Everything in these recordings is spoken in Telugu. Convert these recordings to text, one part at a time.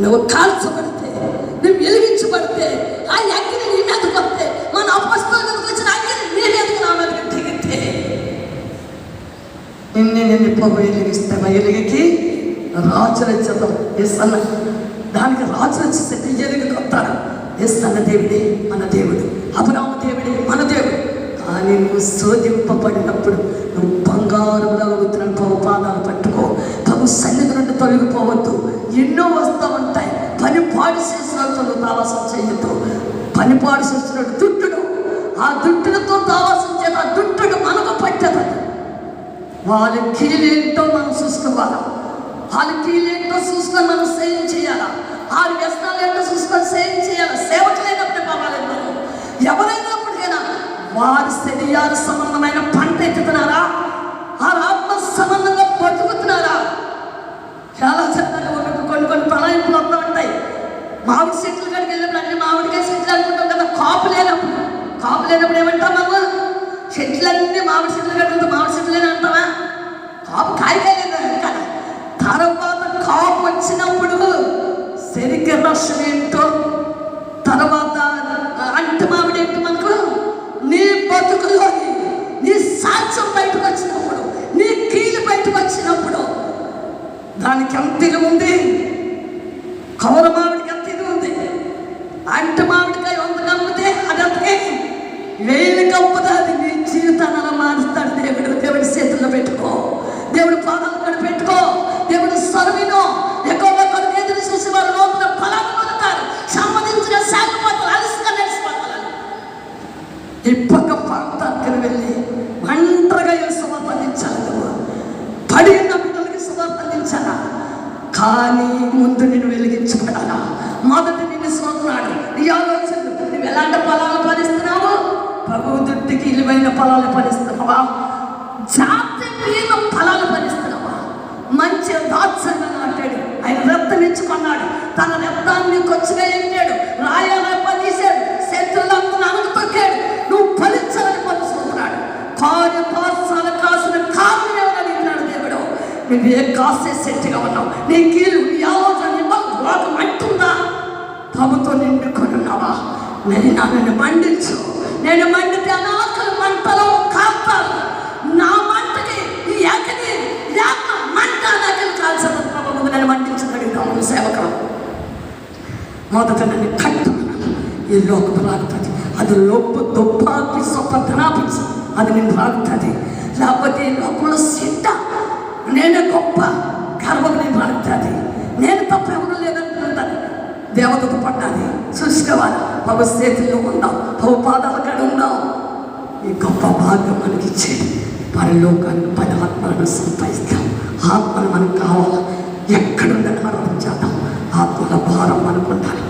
నువ్వు కాల్చబడితే నువ్వు వెలిగించబడితే ఆ అగ్ని నీ మీదకి మన అపస్తులకు వచ్చిన అగ్ని నీ మీదకి నా మీదకి దిగితే నిన్నే నిన్ను పొగ వెలిగిస్తాను ఎలుగుకి రాజుల రచ్చతం ఎస్తన్న దానికి రాజు వచ్చేసరికి ఎలుగు కొత్తాడు ఎస్తన్న దేవుడే మన దేవుడు. అభిరామ దేవుడే మన దేవుడు. కానీ నువ్వు శోధింపబడినప్పుడు నువ్వు బంగారంలో అవుతున్న పాదాలు పట్టుకో. తగు సన్నిధి నుండి తొలగిపోవద్దు. ఎన్నో వస్తూ పని పాడు తావాసం చేయొద్దు పనిపాడు దుట్టుడు ఆ దుట్టులతో తావాసం చేత ఆ దుట్టుడు మనకు పట్టదు. వాళ్ళ కీలేంటో మనం చూసుకోవాలా? వాళ్ళ కీలేంటో చూసుకొని మనం సేవం చేయాలా? వాళ్ళ వ్యసనాలు ఏంటో చూసుకొని సేవం చేయాలి? సేవకులైనప్పుడే పర్వాలేదు మనం. ఎవరైనప్పటికైనా వారి శరీరాలు సంబంధమైన పంట ఎత్తుతున్నారా? లేనప్పుడు ఏమంటాం మనం చెట్లన్నీ మామిడి చెట్లు కట్టుకుంటే మామిడి చెట్లేని అంటావా? కాపు కాయకాయలేదు కదా. తర్వాత కాపు వచ్చినప్పుడు శరీర రసం ఏంటో తర్వాత అంటు మామిడి ఏంటి మనకు నీ బతుకులోని నీ సాక్ష్యం బయటకు వచ్చినప్పుడు నీ కీలు బయటకు వచ్చినప్పుడు దానికి ఎంత ఇలువ ఉంది. కౌరమా మామిడికి ఎంత ఇది ఉంది అంటు మామిడికాయ వంద కమ్మితే అది అంతకే వేలు కప్పుదా అది నీ జీవితాన్ని అలా మారుస్తాడు దేవుడు దేవుడి చేతుల్లో పెట్టుకో దేవుడు పాదాలు కడ పెట్టుకో దేవుడు సర్వినో ఎక్కువ కొడుకు ఎదురు చూసి వారు లోపల ఫలాన్ని పొందుతారు సంబంధించిన శాఖపోతారు అలసిగా నడిచిపోతారు ఈ పక్క పక్కన వెళ్ళి ఒంటరిగా ఈ సువార్త అందించాలి పడి నా బిడ్డలకి సువార్త అందించాలా? కానీ ముందు నేను వెలిగించబడాలా? మొదటి నిన్ను చూస్తున్నాడు నీ ఆలోచనలు నువ్వు ఎలాంటి పొలాలు పాలిస్తున్నావు ప్రభు దుడ్డికి ఇలువైన పొలాలు ఫలిస్తున్నావా? జాతీయ ఫలాలు ఫలిస్తున్నావా? మంచి దాత్సంగా నాటాడు. ఆయన రక్తమిచ్చుకున్నాడు తన రక్తాన్ని కొచ్చిగా ఎండాడు రాయాల నువ్వే కాసే సెట్గా ఉన్నావు? నీ కీలు నీ ఆలోచన లోకం అంటుందా? ప్రభుతో నిన్ను కొనున్నావా? నేను నన్ను మండించు. నేను మండితే అనాకలి మంటలో కాపాడు. నా మంటకి ఈ అగ్ని యాక మంట నగలు కాల్సిన ప్రభు నన్ను మండించగలుగుతాము సేవకులు మొదట నన్ను కట్టు. ఈ లోకం రాగుతుంది అది లోపు దుప్పాపి సొప్ప ధనాపించు అది నేను రాగుతుంది లేకపోతే ఈ లోకంలో సిద్ధ నేనే గొప్ప గర్వం నేను నేను తప్ప ఎవరు లేదనుకుంటాను దేవతకు పడ్డాది చూసుకోవాలి బాబు చేతుల్లో ఉందాం బాబు పాదాల కాడ ఉన్నాం. ఈ గొప్ప భాగ్యం మనకి ఇచ్చేది. పరలోకాన్ని పది ఆత్మలను సంపాదిస్తాం. ఆత్మలు మనకు కావాలి? ఎక్కడుందని ఆరాధన చేద్దాం. ఆత్మల భారం మనకు ఉండాలి.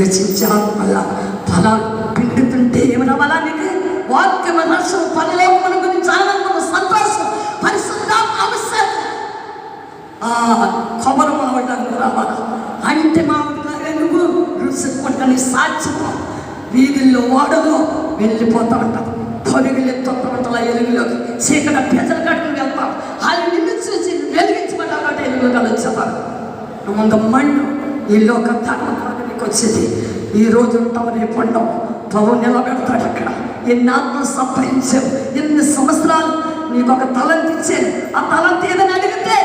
నశించే ఆత్మల ఫలాలు పిండుతుంటే ఏమైనా బలా నీకు? వాక్యం రసం మన గురించి ఆనందం కొబ్బరి మామిడికాయలు రావాలి? అంటే మామిడికాయ ఎందుకు రుచి కొట్టని సాధ్యము? వీధుల్లో ఓడలో వెళ్ళిపోతా ఉంటాం పొరుగులు ఎత్తుతా ఉంటాం ఎలుగులోకి. చీకట పెద్దల కట్టుకుని వెళ్తాం వాళ్ళు నిన్ను చూసి వెలిగించబడాలంటే ఎలుగులు వచ్చేవారు ముందు మండు. ఈ లోక ధర్మకానికి నీకు వచ్చేది. ఈ రోజు ఉంటాం రేపు ఉండవు. ప్రభు నిలబెడతాడు అక్కడ. ఎన్ని ఆత్మ సంపాదించావు? ఎన్ని సంవత్సరాలు నీకు ఒక తలంతి ఇచ్చాను ఆ తలంతి ఏదని అడిగితే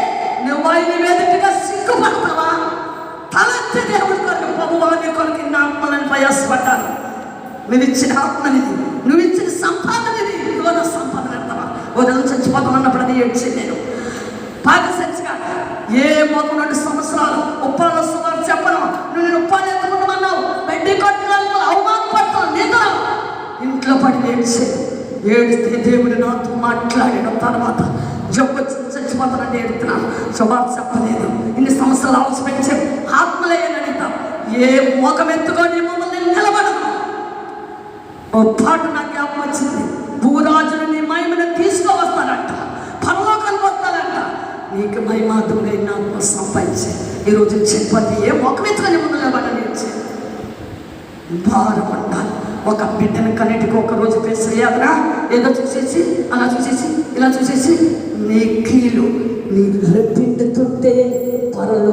నువ్వు ఆయన వేదికగా సిగ్గుపడతావా? తలంతి దేవుడి కొరకు ప్రభువా నీ కొరకు ఇన్ని ఆత్మలను ప్రయాసపడ్డాను. నువ్వు ఇచ్చిన ఆత్మనిది నువ్వు ఇచ్చిన సంపాదనది నువ్వు సంపాదన అంటావా? ఉదయం చచ్చిపోతామన్నప్పుడు అది ఏడ్చింది నేను పాకసచ్చిగా ఏ మొదటి నుండి సంవత్సరాలు ఉప్పాల సుమారు చెప్పను. నువ్వు నేను ఉప్పాలు ఎత్తుకుంటామన్నావు బెడ్డి కొట్టినందుకు అవమానపడతావు నేను ఇంట్లో పడి ఏడ్చే ఏడిస్తే దేవుడు నాతో మాట్లాడిన తర్వాత జబ్బు చచ్చిపోతానంటే ఎడుతున్నాను శుభార్త చెప్పలేదు. ఇన్ని సంవత్సరాలు అవసరం ఆత్మలేయని అడుగుతాం ఏ ముఖం ఎత్తుకొని మమ్మల్ని నిలబడదు. ఓ పాట నా జ్ఞాపం వచ్చింది. భూరాజులు నీ మహిమను తీసుకువస్తానంట పరలోకానికి వస్తానంట నీకు మహిమాత్మగా నాకు సంపాదించే ఈరోజు చెప్పండి ఏ ముఖం ఎత్తుకొని మమ్మల్ని నిలబడని భారం ఉండాలి ఒక బిడ్డను కన్నిటికి ఒక రోజు పేసేయాలరా ఏదో చూసేసి అలా చూసేసి ఇలా చూసేసి నీ కీలు నీ పిండుతుంటే పరలో